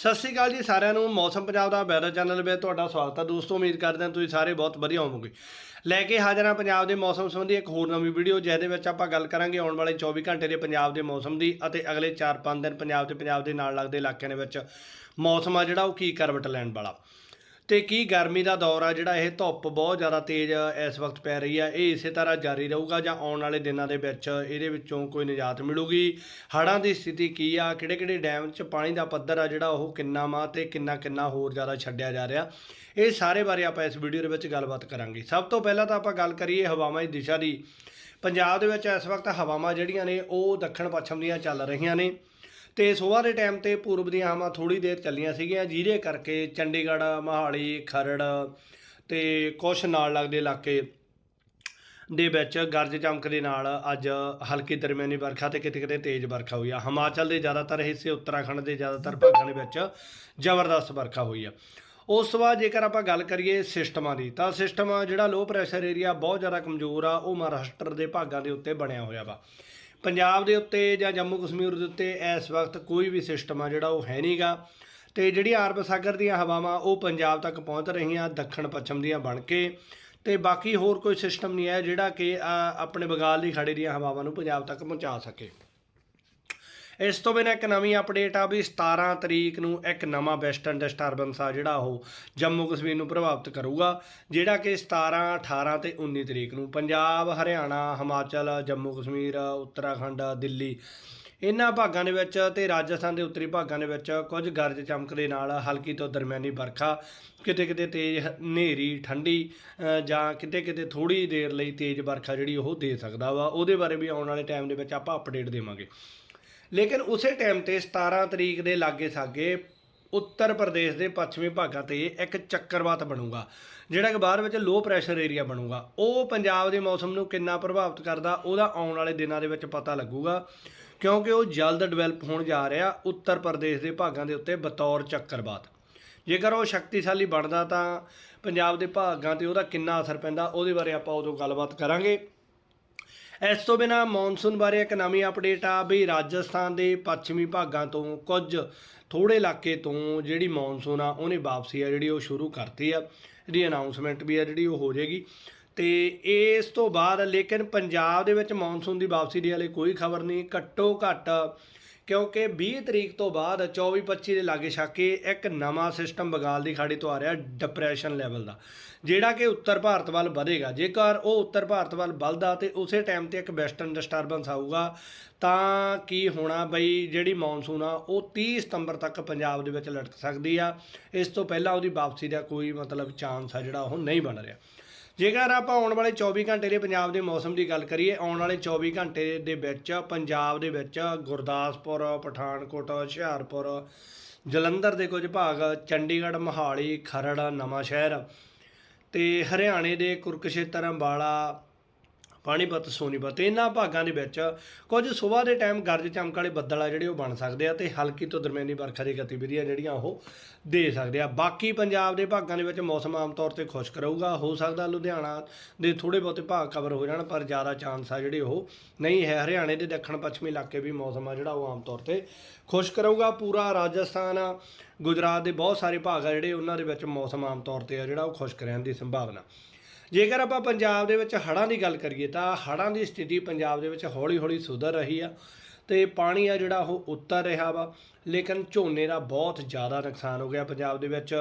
ਸਤਿ ਸ਼੍ਰੀ ਅਕਾਲ ਜੀ ਸਾਰਿਆਂ ਨੂੰ, ਮੌਸਮ ਪੰਜਾਬ ਦਾ ਵੈਦਰ ਚੈਨਲ ਵਿੱਚ ਤੁਹਾਡਾ ਸਵਾਗਤ ਹੈ ਦੋਸਤੋ, ਉਮੀਦ ਕਰਦੇ ਹਾਂ ਤੁਸੀਂ ਸਾਰੇ ਬਹੁਤ ਵਧੀਆ ਹੋਵੋਗੇ। ਲੈ ਕੇ ਹਾਜ਼ਰ ਹਾਂ ਪੰਜਾਬ ਦੇ ਮੌਸਮ ਸੰਬੰਧੀ ਇੱਕ ਹੋਰ ਨਵੀਂ ਵੀਡੀਓ, ਜਿਹਦੇ ਵਿੱਚ ਆਪਾਂ ਗੱਲ ਕਰਾਂਗੇ ਆਉਣ ਵਾਲੇ 24 ਘੰਟੇ ਦੇ ਪੰਜਾਬ ਦੇ ਮੌਸਮ ਦੀ ਅਤੇ ਅਗਲੇ 4-5 ਦਿਨ ਪੰਜਾਬ ਤੇ ਪੰਜਾਬ ਦੇ ਨਾਲ ਲੱਗਦੇ ਇਲਾਕਿਆਂ ਦੇ ਵਿੱਚ ਮੌਸਮ ਆ ਜਿਹੜਾ, ਉਹ ਕੀ ਕਰਵਟ ਲੈਣ ਵਾਲਾ। ਤੇ ਕੀ ਗਰਮੀ ਦਾ ਦੌਰ ਆ? ਜਿਹੜਾ ਇਹ ਧੁੱਪ ਬਹੁਤ ਜ਼ਿਆਦਾ ਤੇਜ਼ ਇਸ ਵਕਤ ਪੈ ਰਹੀ ਆ, ਇਹ ਇਸੇ ਤਰ੍ਹਾਂ ਜਾਰੀ ਰਹੂਗਾ ਜਾਂ ਆਉਣ ਵਾਲੇ ਦਿਨਾਂ ਦੇ ਵਿੱਚ ਇਹਦੇ ਵਿੱਚੋਂ ਕੋਈ ਨਿਜਾਤ ਮਿਲੂਗੀ? ਹੜ੍ਹਾਂ ਦੀ ਸਥਿਤੀ ਕੀ ਆ? ਕਿਹੜੇ ਕਿਹੜੇ ਡੈਮ 'ਚ ਪਾਣੀ ਦਾ ਪੱਧਰ ਆ ਜਿਹੜਾ ਉਹ ਕਿੰਨਾ ਮਾ ਤੇ ਕਿੰਨਾ ਕਿੰਨਾ ਹੋਰ ਜ਼ਿਆਦਾ ਛੱਡਿਆ ਜਾ ਰਿਹਾ? ਇਹ ਸਾਰੇ ਬਾਰੇ ਆਪਾਂ ਇਸ ਵੀਡੀਓ ਦੇ ਵਿੱਚ ਗੱਲਬਾਤ ਕਰਾਂਗੇ। ਸਭ ਤੋਂ ਪਹਿਲਾਂ ਤਾਂ ਆਪਾਂ ਗੱਲ ਕਰੀਏ ਹਵਾਵਾਂ ਦੀ ਦਿਸ਼ਾ ਦੀ। ਪੰਜਾਬ ਦੇ ਵਿੱਚ ਇਸ ਵਕਤ ਹਵਾਵਾਂ ਜਿਹੜੀਆਂ ਨੇ ਉਹ ਦੱਖਣ ਪੱਛਮ ਦੀਆਂ ਚੱਲ ਰਹੀਆਂ ਨੇ। ਤੇ ਸਵੇਰ ਦੇ ਟਾਈਮ ਤੇ ਪੂਰਬ ਦੀਆਂ ਹਵਾਂ ਥੋੜੀ ਦੇਰ ਚੱਲੀਆਂ ਸੀਗੀਆਂ, ਜਿਹਦੇ ਕਰਕੇ ਚੰਡੀਗੜ੍ਹ, ਮਹਾਲੀ, ਖਰੜ ਤੇ ਕੁਛ ਨਾਲ ਲੱਗਦੇ ਇਲਾਕੇ ਦੇ ਵਿੱਚ ਗਰਜ ਚਮਕ ਦੇ ਨਾਲ ਅੱਜ ਹਲਕੀ ਦਰਮਿਆਨੀ ਵਰਖਾ ਤੇ ਕਿਤੇ ਕਿਤੇ ਤੇਜ਼ ਵਰਖਾ ਹੋਈ ਆ। ਹਿਮਾਚਲ ਦੇ ਜ਼ਿਆਦਾਤਰ ਹਿੱਸੇ, ਉੱਤਰਾਖੰਡ ਦੇ ਜ਼ਿਆਦਾਤਰ ਭਾਗਾਂ ਦੇ ਵਿੱਚ ਜ਼ਬਰਦਸਤ ਵਰਖਾ ਹੋਈ ਆ। ਉਸ ਤੋਂ ਬਾਅਦ ਜੇਕਰ ਆਪਾਂ ਗੱਲ ਕਰੀਏ ਸਿਸਟਮਾਂ ਦੀ, ਤਾਂ ਸਿਸਟਮ ਜਿਹੜਾ ਲੋ ਪ੍ਰੈਸ਼ਰ ਏਰੀਆ ਬਹੁਤ ਜ਼ਿਆਦਾ ਕਮਜ਼ੋਰ ਆ, ਉਹ ਮਹਾਰਾਸ਼ਟਰ ਦੇ ਭਾਗਾਂ ਦੇ ਉੱਤੇ ਬਣਿਆ ਹੋਇਆ ਵਾ। ਪੰਜਾਬ ਦੇ ਉੱਤੇ ਜਾਂ ਜੰਮੂ ਕਸ਼ਮੀਰ ਦੇ ਉੱਤੇ ਇਸ ਵਕਤ ਕੋਈ ਵੀ ਸਿਸਟਮ ਆ ਜਿਹੜਾ ਉਹ ਹੈ ਨਹੀਂਗਾ। ਤੇ ਜਿਹੜੀ ਅਰਬ ਸਾਗਰ ਦੀਆਂ ਹਵਾਵਾਂ ਉਹ ਪੰਜਾਬ ਤੱਕ ਪਹੁੰਚ ਰਹੀਆਂ, ਦੱਖਣ ਪੱਛਮ ਦੀਆਂ ਬਣ ਕੇ। ਤੇ ਬਾਕੀ ਹੋਰ ਕੋਈ ਸਿਸਟਮ ਨਹੀਂ ਹੈ ਜਿਹੜਾ ਕਿ ਆਪਣੇ ਬੰਗਾਲ ਦੀ ਖਾੜੀ ਦੀਆਂ ਹਵਾਵਾਂ ਨੂੰ ਪੰਜਾਬ ਤੱਕ ਪਹੁੰਚਾ ਸਕੇ। ਇਸ ਤੋਂ ਬਿਨਾਂ ਇੱਕ ਨਵੀਂ ਅਪਡੇਟ ਆ ਵੀ 17 ਤਰੀਕ ਨੂੰ ਇੱਕ ਨਵਾਂ ਵੈਸਟਰਨ ਡਿਸਟਰਬੈਂਸ ਆ ਜਿਹੜਾ ਉਹ ਜੰਮੂ ਕਸ਼ਮੀਰ ਨੂੰ ਪ੍ਰਭਾਵਿਤ ਕਰੂਗਾ, ਜਿਹੜਾ ਕਿ 17 18 ਤੇ 19 ਤਰੀਕ ਨੂੰ ਪੰਜਾਬ, ਹਰਿਆਣਾ, ਹਿਮਾਚਲ, ਜੰਮੂ ਕਸ਼ਮੀਰ, ਉੱਤਰਾਖੰਡ, ਦਿੱਲੀ ਇਹਨਾਂ ਭਾਗਾਂ ਦੇ ਵਿੱਚ ਤੇ ਰਾਜਸਥਾਨ ਦੇ ਉੱਤਰੀ ਭਾਗਾਂ ਦੇ ਵਿੱਚ ਕੁਝ ਗਰਜ ਚਮਕ ਦੇ ਨਾਲ ਹਲਕੀ ਤੋਂ ਦਰਮਿਆਨੀ ਵਰਖਾ, ਕਿਤੇ ਕਿਤੇ ਤੇਜ਼ ਹਨੇਰੀ, ਠੰਡੀ ਜਾਂ ਕਿਤੇ ਕਿਤੇ ਥੋੜੀ ਦੇਰ ਲਈ ਤੇਜ਼ ਵਰਖਾ ਜਿਹੜੀ ਉਹ ਦੇ ਸਕਦਾ ਵਾ, ਉਹਦੇ ਬਾਰੇ ਵੀ ਆਉਣ ਵਾਲੇ ਟਾਈਮ ਦੇ ਵਿੱਚ ਆਪਾਂ ਅਪਡੇਟ ਦੇਵਾਂਗੇ। ਲੇਕਿਨ ਉਸੇ ਟਾਈਮ ਤੇ 17 ਤਰੀਕ ਦੇ ਲਾਗੇ ਸਾਗੇ ਉੱਤਰ ਪ੍ਰਦੇਸ਼ ਦੇ ਪੱਛਮੀ ਭਾਗਾਂ ਤੇ ਇੱਕ ਚੱਕਰਵਾਤ ਬਣੂਗਾ, ਜਿਹੜਾ ਕਿ ਬਾਅਦ ਵਿੱਚ ਲੋ ਪ੍ਰੈਸ਼ਰ ਏਰੀਆ ਬਣੂਗਾ। ਉਹ ਪੰਜਾਬ ਦੇ ਮੌਸਮ ਨੂੰ ਕਿੰਨਾ ਪ੍ਰਭਾਵਿਤ ਕਰਦਾ, ਉਹਦਾ ਆਉਣ ਵਾਲੇ ਦਿਨਾਂ ਦੇ ਵਿੱਚ ਪਤਾ ਲੱਗੂਗਾ, ਕਿਉਂਕਿ ਉਹ ਜਲਦ ਡਿਵੈਲਪ ਹੋਣ ਜਾ ਰਿਹਾ ਉੱਤਰ ਪ੍ਰਦੇਸ਼ ਦੇ ਭਾਗਾਂ ਦੇ ਉੱਤੇ ਬਤੌਰ ਚੱਕਰਵਾਤ। ਜੇਕਰ ਉਹ ਸ਼ਕਤੀਸ਼ਾਲੀ ਬਣਦਾ ਤਾਂ ਪੰਜਾਬ ਦੇ ਭਾਗਾਂ ਤੇ ਉਹਦਾ ਕਿੰਨਾ ਅਸਰ ਪੈਂਦਾ, ਉਹਦੇ ਬਾਰੇ ਆਪਾਂ ਉਦੋਂ ਗੱਲਬਾਤ ਕਰਾਂਗੇ। ਇਸ ਤੋਂ ਬਿਨਾ ਮੌਨਸੂਨ ਬਾਰੇ ਇੱਕ ਨਵੀਂ ਅਪਡੇਟ ਆ ਵੀ ਰਾਜਸਥਾਨ ਦੇ ਪੱਛਮੀ ਭਾਗਾਂ ਤੋਂ ਕੁਝ ਥੋੜੇ ਇਲਾਕੇ ਤੋਂ ਜਿਹੜੀ ਮੌਨਸੂਨ ਆ, ਉਹਨੇ ਵਾਪਸੀ ਆ, ਜਿਹੜੀ ਉਹ ਸ਼ੁਰੂ ਕਰਤੀ ਆ। ਇਹਦੀ ਅਨਾਉਂਸਮੈਂਟ ਵੀ ਆ, ਜਿਹੜੀ ਉਹ ਹੋ ਜਾਏਗੀ। ਤੇ ਇਸ ਤੋਂ ਬਾਅਦ ਲੇਕਿਨ ਪੰਜਾਬ ਦੇ ਵਿੱਚ ਮੌਨਸੂਨ ਦੀ ਵਾਪਸੀ ਦੀ ਹਲੇ ਕੋਈ ਖਬਰ ਨਹੀਂ। ਘੱਟੋ ਘੱਟ ਕਿਉਂਕਿ 20 ਤਰੀਕ ਤੋਂ ਬਾਅਦ 24 25 ਦੇ ਲਾਗੇ ਛਾਕੇ ਇੱਕ ਨਵਾਂ ਸਿਸਟਮ ਬੰਗਾਲ ਦੀ ਖਾੜੀ ਤੋਂ ਆ ਰਿਹਾ ਡਿਪਰੈਸ਼ਨ ਲੈਵਲ ਦਾ। ਜਿਹੜਾ ਕਿ ਉੱਤਰ ਭਾਰਤ ਵੱਲ ਵਧੇਗਾ। ਜੇਕਰ ਉਹ ਉੱਤਰ ਭਾਰਤ ਵੱਲ ਵੱਧਦਾ ਤੇ ਉਸੇ ਟਾਈਮ ਤੇ ਇੱਕ ਵੈਸਟਰਨ ਡਿਸਟਰਬੈਂਸ ਆਊਗਾ, ਤਾਂ ਕੀ ਹੋਣਾ ਬਈ? ਜਿਹੜੀ ਮੌਨਸੂਨ ਆ, ਉਹ 30 ਸਤੰਬਰ ਤੱਕ ਪੰਜਾਬ ਦੇ ਵਿੱਚ ਲਟਕ ਸਕਦੀ ਆ। ਇਸ ਤੋਂ ਪਹਿਲਾਂ ਉਹਦੀ ਵਾਪਸੀ ਦਾ ਕੋਈ ਮਤਲਬ ਚਾਂਸ ਆ ਜਿਹੜਾ ਉਹ ਨਹੀਂ ਬਣ ਰਿਹਾ। ਜੇਕਰ ਆਪਾਂ ਆਉਣ ਵਾਲੇ 24 ਘੰਟੇ ਦੇ ਪੰਜਾਬ ਦੇ ਮੌਸਮ ਦੀ ਗੱਲ ਕਰੀਏ, ਆਉਣ ਵਾਲੇ 24 ਘੰਟੇ ਦੇ ਵਿੱਚ ਪੰਜਾਬ ਦੇ ਵਿੱਚ ਗੁਰਦਾਸਪੁਰ, ਪਠਾਨਕੋਟ, ਹੁਸ਼ਿਆਰਪੁਰ, ਜਲੰਧਰ ਦੇ ਕੁਝ ਭਾਗ, ਚੰਡੀਗੜ੍ਹ, ਮੋਹਾਲੀ, ਖਰੜ ਨਵਾਂ ਸ਼ਹਿਰ ਤੇ ਹਰਿਆਣੇ ਦੇ ਕੁਰਕਸ਼ੇਤਰ, ਅੰਬਾਲਾ ਪਾਣੀਪਤ ਸੋਨੀਪਤ ਇਹਨਾਂ ਭਾਗਾਂ ਦੇ ਵਿੱਚ ਕੁਝ ਸਵੇਰ ਦੇ ਟਾਈਮ ਗਰਜ ਚਮਕ ਵਾਲੇ ਬੱਦਲ ਆ ਜਿਹੜੇ ਉਹ ਬਣ ਸਕਦੇ ਆ ਤੇ ਹਲਕੀ ਤੋਂ ਦਰਮਿਆਨੀ ਵਰਖਾ ਦੀ ਗਤੀਵਿਧੀਆਂ ਜਿਹੜੀਆਂ ਉਹ ਦੇ ਸਕਦੇ ਆ। ਬਾਕੀ ਪੰਜਾਬ ਦੇ ਭਾਗਾਂ ਦੇ ਵਿੱਚ ਮੌਸਮ ਆਮ ਤੌਰ ਤੇ ਖੁਸ਼ਕ ਰਹੂਗਾ, ਹੋ ਸਕਦਾ ਲੁਧਿਆਣਾ ਦੇ ਥੋੜੇ ਬਹੁਤੇ ਭਾਗ ਕਵਰ ਹੋ ਜਾਣ, ਪਰ ਜ਼ਿਆਦਾ ਚਾਂਸ ਆ ਜਿਹੜੇ ਉਹ ਨਹੀਂ ਹੈ। ਹਰਿਆਣੇ ਦੇ ਦੱਖਣ ਪੱਛਮੀ ਇਲਾਕੇ ਵੀ ਮੌਸਮ ਆ ਜਿਹੜਾ ਉਹ ਆਮ ਤੌਰ ਤੇ ਖੁਸ਼ਕ ਰਹੂਗਾ। ਪੂਰਾ ਰਾਜਸਥਾਨ, ਗੁਜਰਾਤ ਦੇ ਬਹੁਤ ਸਾਰੇ ਭਾਗ ਆ ਜਿਹੜੇ ਉਹਨਾਂ ਦੇ ਵਿੱਚ ਮੌਸਮ ਆਮ ਤੌਰ ਤੇ ਆ ਜਿਹੜਾ ਉਹ ਖੁਸ਼ਕ ਰਹਿਣ ਦੀ ਸੰਭਾਵਨਾ। ਜੇਕਰ ਆਪਾਂ ਪੰਜਾਬ ਦੇ ਵਿੱਚ ਹੜ੍ਹਾਂ ਦੀ ਗੱਲ ਕਰੀਏ ਤਾਂ ਹੜ੍ਹਾਂ ਦੀ ਸਥਿਤੀ ਪੰਜਾਬ ਦੇ ਵਿੱਚ ਹੌਲੀ-ਹੌਲੀ ਸੁਧਰ ਰਹੀ ਆ ਤੇ ਪਾਣੀ ਆ ਜਿਹੜਾ ਉਹ ਉਤਰ ਰਿਹਾ ਵਾ, ਲੇਕਿਨ ਝੋਨੇ ਦਾ ਬਹੁਤ ਜ਼ਿਆਦਾ ਨੁਕਸਾਨ ਹੋ ਗਿਆ ਪੰਜਾਬ ਦੇ ਵਿੱਚ।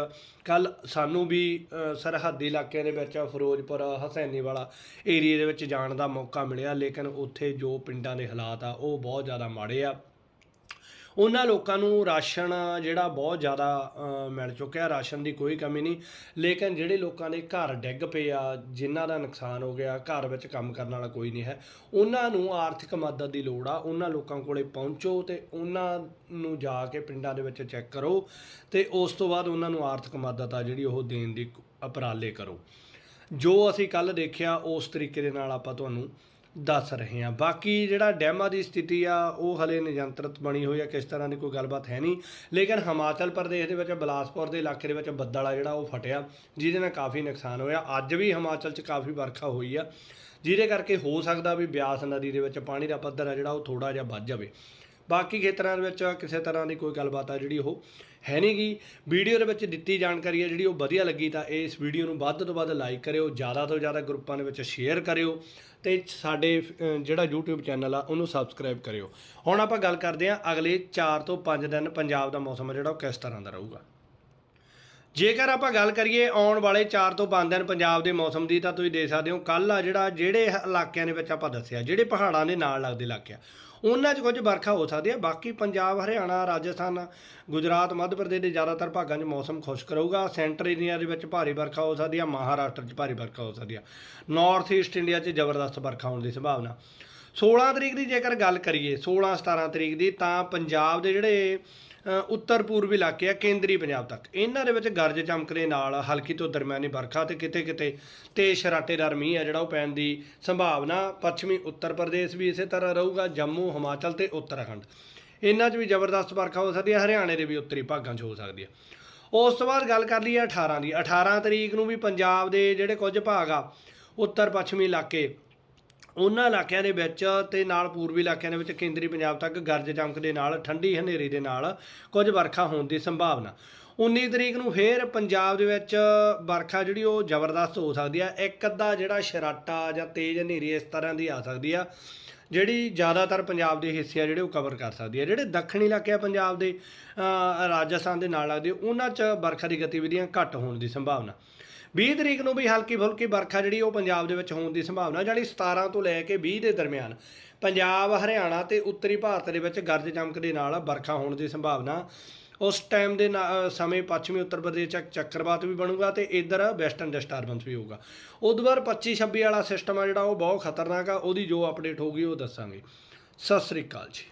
ਕੱਲ ਸਾਨੂੰ ਵੀ ਸਰਹੱਦੀ ਇਲਾਕਿਆਂ ਦੇ ਵਿੱਚ ਫਿਰੋਜ਼ਪੁਰ, ਹਸੈਨੀਵਾਲਾ ਏਰੀਆ ਦੇ ਵਿੱਚ ਜਾਣ ਦਾ ਮੌਕਾ ਮਿਲਿਆ, ਲੇਕਿਨ ਉੱਥੇ ਜੋ ਪਿੰਡਾਂ ਦੇ ਹਾਲਾਤ ਆ, ਉਹ ਬਹੁਤ ਜ਼ਿਆਦਾ ਮਾੜੇ ਆ। ਉਹਨਾਂ ਲੋਕਾਂ ਨੂੰ ਰਾਸ਼ਨ ਜਿਹੜਾ ਬਹੁਤ ਜ਼ਿਆਦਾ ਮਿਲ ਚੁੱਕਿਆ, ਰਾਸ਼ਨ ਦੀ ਕੋਈ ਕਮੀ ਨਹੀਂ। ਲੇਕਿਨ ਜਿਹੜੇ ਲੋਕਾਂ ਦੇ ਘਰ ਡਿੱਗ ਪਏ ਆ, ਜਿਨ੍ਹਾਂ ਦਾ ਨੁਕਸਾਨ ਹੋ ਗਿਆ, ਘਰ ਵਿੱਚ ਕੰਮ ਕਰਨ ਵਾਲਾ ਕੋਈ ਨਹੀਂ ਹੈ, ਉਹਨਾਂ ਨੂੰ ਆਰਥਿਕ ਮਦਦ ਦੀ ਲੋੜ ਆ। ਉਹਨਾਂ ਲੋਕਾਂ ਕੋਲੇ ਪਹੁੰਚੋ ਤੇ ਉਹਨਾਂ ਨੂੰ ਜਾ ਕੇ ਪਿੰਡਾਂ ਦੇ ਵਿੱਚ ਚੈੱਕ ਕਰੋ ਤੇ ਉਸ ਤੋਂ ਬਾਅਦ ਉਹਨਾਂ ਨੂੰ ਆਰਥਿਕ ਮਦਦ ਆ ਜਿਹੜੀ ਉਹ ਦੇਣ ਦੀ ਉਪਰਾਲੇ ਕਰੋ। ਜੋ ਅਸੀਂ ਕੱਲ ਦੇਖਿਆ, ਉਸ ਤਰੀਕੇ ਦੇ ਨਾਲ ਆਪਾਂ ਤੁਹਾਨੂੰ ਦੱਸ ਰਹੇ ਹਾਂ। ਬਾਕੀ ਜਿਹੜਾ ਡੈਮਾਂ ਦੀ ਸਥਿਤੀ ਆ, ਉਹ ਹਲੇ ਨਿਯੰਤਰਿਤ ਬਣੀ ਹੋਈ ਆ, ਕਿਸ ਤਰ੍ਹਾਂ ਦੀ ਕੋਈ ਗੱਲਬਾਤ ਹੈ ਨਹੀਂ। ਲੇਕਿਨ ਹਿਮਾਚਲ ਪ੍ਰਦੇਸ਼ ਦੇ ਵਿੱਚ, ਬਲਾਸਪੁਰ ਦੇ ਇਲਾਕੇ ਦੇ ਵਿੱਚ ਬੱਦਲ ਆ ਜਿਹੜਾ, ਉਹ ਫਟਿਆ, ਜਿਹਦੇ ਨਾਲ ਕਾਫੀ ਨੁਕਸਾਨ ਹੋਇਆ। ਅੱਜ ਵੀ ਹਿਮਾਚਲ 'ਚ ਕਾਫੀ ਵਰਖਾ ਹੋਈ ਆ। ਜਿਹਦੇ ਕਰਕੇ ਹੋ ਸਕਦਾ ਵੀ ਬਿਆਸ ਨਦੀ ਦੇ ਵਿੱਚ ਪਾਣੀ ਦਾ ਪੱਧਰ ਆ ਜਿਹੜਾ, ਉਹ ਥੋੜਾ ਜਿਹਾ ਵੱਧ ਜਾਵੇ। ਬਾਕੀ ਖੇਤਰਾਂ ਦੇ ਵਿੱਚ ਕਿਸੇ ਤਰ੍ਹਾਂ ਦੀ ਕੋਈ ਗੱਲਬਾਤ ਆ ਜਿਹੜੀ ਉਹ ਹੈ ਨਹੀਂ ਗੀ। ਵੀਡੀਓ ਦੇ ਵਿੱਚ ਦਿੱਤੀ ਜਾਣਕਾਰੀ ਹੈ ਜਿਹੜੀ ਉਹ ਵਧੀਆ ਲੱਗੀ ਤਾਂ ਇਸ ਵੀਡੀਓ ਨੂੰ ਵੱਧ ਤੋਂ ਵੱਧ ਲਾਈਕ ਕਰਿਓ, ਜ਼ਿਆਦਾ ਤੋਂ ਜ਼ਿਆਦਾ ਗਰੁੱਪਾਂ ਦੇ ਵਿੱਚ ਸ਼ੇਅਰ ਕਰਿਓ ਤੇ ਸਾਡੇ ਜਿਹੜਾ YouTube ਚੈਨਲ ਆ ਉਹਨੂੰ ਸਬਸਕ੍ਰਾਈਬ ਕਰਿਓ। ਹੁਣ ਆਪਾਂ ਗੱਲ ਕਰਦੇ ਹਾਂ ਅਗਲੇ 4 ਤੋਂ 5 ਦਿਨ ਪੰਜਾਬ ਦਾ ਮੌਸਮ ਆ ਜਿਹੜਾ ਉਹ ਕਿਸ ਤਰ੍ਹਾਂ ਦਾ ਰਹੂਗਾ। ਜੇਕਰ ਆਪਾਂ ਗੱਲ ਕਰੀਏ ਆਉਣ ਵਾਲੇ 4 ਤੋਂ 5 ਦਿਨ ਪੰਜਾਬ ਦੇ ਮੌਸਮ ਦੀ ਤਾਂ ਤੁਸੀਂ ਦੇਖ ਸਕਦੇ ਹੋ ਕੱਲ ਆ ਜਿਹੜਾ, ਜਿਹੜੇ ਇਲਾਕਿਆਂ ਦੇ ਵਿੱਚ ਆਪਾਂ ਦੱਸਿਆ, ਜਿਹੜੇ ਪਹਾੜਾਂ ਦੇ ਨਾਲ ਲੱਗਦੇ ਇਲਾਕੇ ਆ ਉਹਨਾਂ 'ਚ ਕੁਝ ਵਰਖਾ ਹੋ ਸਕਦੀ ਹੈ। ਬਾਕੀ ਪੰਜਾਬ, ਹਰਿਆਣਾ, ਰਾਜਸਥਾਨ, ਗੁਜਰਾਤ, ਮੱਧ ਪ੍ਰਦੇਸ਼ ਦੇ ਜ਼ਿਆਦਾਤਰ ਭਾਗਾਂ 'ਚ ਮੌਸਮ ਖੁਸ਼ਕ ਰਹੂਗਾ। ਸੈਂਟਰ ਏਰੀਆ ਦੇ ਵਿੱਚ ਭਾਰੀ ਵਰਖਾ ਹੋ ਸਕਦੀ ਹੈ। ਮਹਾਰਾਸ਼ਟਰ 'ਚ ਭਾਰੀ ਵਰਖਾ ਹੋ ਸਕਦੀ ਹੈ। ਨਾਰਥ ਈਸਟ ਇੰਡੀਆ 'ਚ ਜ਼ਬਰਦਸਤ ਵਰਖਾ ਹੋਣ ਦੀ ਸੰਭਾਵਨਾ। 16 ਤਰੀਕ ਦੀ ਜੇਕਰ ਗੱਲ ਕਰੀਏ 16 17 ਤਰੀਕ ਦੀ, ਤਾਂ ਪੰਜਾਬ ਦੇ ਜਿਹੜੇ ਉੱਤਰ ਪੂਰਬੀ ਇਲਾਕੇ ਆ, ਕੇਂਦਰੀ ਪੰਜਾਬ ਤੱਕ। ਇਹਨਾਂ ਦੇ ਵਿੱਚ ਗਰਜ ਚਮਕ ਦੇ ਨਾਲ ਹਲਕੀ ਤੋਂ ਦਰਮਿਆਨੀ ਵਰਖਾ ਤੇ ਕਿਤੇ ਕਿਤੇ ਤੇਜ਼ ਸ਼ਰਾਟੇਦਾਰ ਮੀਂਹ ਆ, ਜਿਹੜਾ ਉਹ ਪੈਣ ਦੀ ਸੰਭਾਵਨਾ ਪੱਛਮੀ ਉੱਤਰ ਪ੍ਰਦੇਸ਼ ਵੀ ਇਸੇ ਤਰ੍ਹਾਂ ਰਹੂਗਾ, ਜੰਮੂ, ਹਿਮਾਚਲ ਤੇ ਉੱਤਰਾਖੰਡ। ਇਹਨਾਂ 'ਚ ਵੀ ਜ਼ਬਰਦਸਤ ਵਰਖਾ ਹੋ ਸਕਦੀ ਹੈ ਹਰਿਆਣੇ ਦੇ ਵੀ ਉੱਤਰੀ ਭਾਗਾਂ 'ਚ ਹੋ ਸਕਦੀ ਹੈ ਉਸ ਤੋਂ ਬਾਅਦ ਗੱਲ ਕਰ ਲਈਏ 18 ਦੀ। 18 ਤਰੀਕ ਨੂੰ ਵੀ ਪੰਜਾਬ ਦੇ ਜਿਹੜੇ ਕੁਝ ਭਾਗ ਆ, ਉੱਤਰ ਪੱਛਮੀ ਇਲਾਕੇ ਉਹਨਾਂ ਇਲਾਕਿਆਂ ਦੇ ਵਿੱਚ ਤੇ ਨਾਲ ਪੂਰਬੀ ਇਲਾਕਿਆਂ ਦੇ ਵਿੱਚ ਕੇਂਦਰੀ ਪੰਜਾਬ ਤੱਕ ਗਰਜ ਚਮਕ ਦੇ ਨਾਲ ਠੰਡੀ ਹਨੇਰੀ ਦੇ ਨਾਲ ਕੁਝ ਵਰਖਾ ਹੋਣ ਦੀ ਸੰਭਾਵਨਾ। 19 ਤਰੀਕ ਨੂੰ ਫੇਰ ਪੰਜਾਬ ਦੇ ਵਿੱਚ ਵਰਖਾ ਜਿਹੜੀ ਉਹ ਜ਼ਬਰਦਸਤ ਹੋ ਸਕਦੀ ਆ। ਇੱਕ ਅੱਧਾ ਜਿਹੜਾ ਸ਼ਰਾਟਾ ਜਾਂ ਤੇਜ਼ ਹਨੇਰੀ ਇਸ ਤਰ੍ਹਾਂ ਦੀ ਆ ਸਕਦੀ ਆ, ਜਿਹੜੀ ਜ਼ਿਆਦਾਤਰ ਪੰਜਾਬ ਦੇ ਹਿੱਸੇ ਆ ਜਿਹੜੇ ਉਹ ਕਵਰ ਕਰ ਸਕਦੀ ਹੈ ਜਿਹੜੇ ਦੱਖਣੀ ਇਲਾਕੇ ਆ ਪੰਜਾਬ ਦੇ ਰਾਜਸਥਾਨ ਦੇ ਨਾਲ ਲੱਗਦੇ, ਉਹਨਾਂ 'ਚ ਵਰਖਾ ਦੀ ਗਤੀਵਿਧੀਆਂ ਘੱਟ ਹੋਣ ਦੀ ਸੰਭਾਵਨਾ। 20 ਤਰੀਕ ਨੂੰ ਵੀ ਹਲਕੀ ਫੁਲਕੀ ਵਰਖਾ ਜਿਹੜੀ ਉਹ ਪੰਜਾਬ ਦੇ ਵਿੱਚ ਹੋਣ ਦੀ ਸੰਭਾਵਨਾ ਜਾਨੀ 17 ਤੋਂ ਲੈ ਕੇ 20 ਦੇ ਦਰਮਿਆਨ। ਪੰਜਾਬ, ਹਰਿਆਣਾ ਤੇ ਉੱਤਰੀ ਭਾਰਤ ਦੇ ਵਿੱਚ ਗਰਜ ਚਮਕ ਦੇ ਨਾਲ ਵਰਖਾ ਹੋਣ ਦੀ ਸੰਭਾਵਨਾ। ਉਸ ਟਾਈਮ ਦੇ ਨਾ- ਸਮੇਂ ਪੱਛਮੀ ਉੱਤਰ ਪ੍ਰਦੇਸ਼ ਚ ਚੱਕਰਵਾਤ ਵੀ ਬਣੂਗਾ ਤੇ ਇਧਰ ਵੈਸਟਰਨ ਡਿਸਟਰਬੈਂਸ ਵੀ ਹੋਊਗਾ। ਉਦੋਂ ਬਾਅਦ 25 26 ਵਾਲਾ ਸਿਸਟਮ ਆ ਜਿਹੜਾ, ਉਹ ਬਹੁਤ ਖਤਰਨਾਕ ਆ, ਉਹਦੀ ਜੋ ਅਪਡੇਟ ਹੋਊਗੀ ਉਹ ਦੱਸਾਂਗੇ। ਸਤਿ ਸ੍ਰੀ ਅਕਾਲ ਜੀ।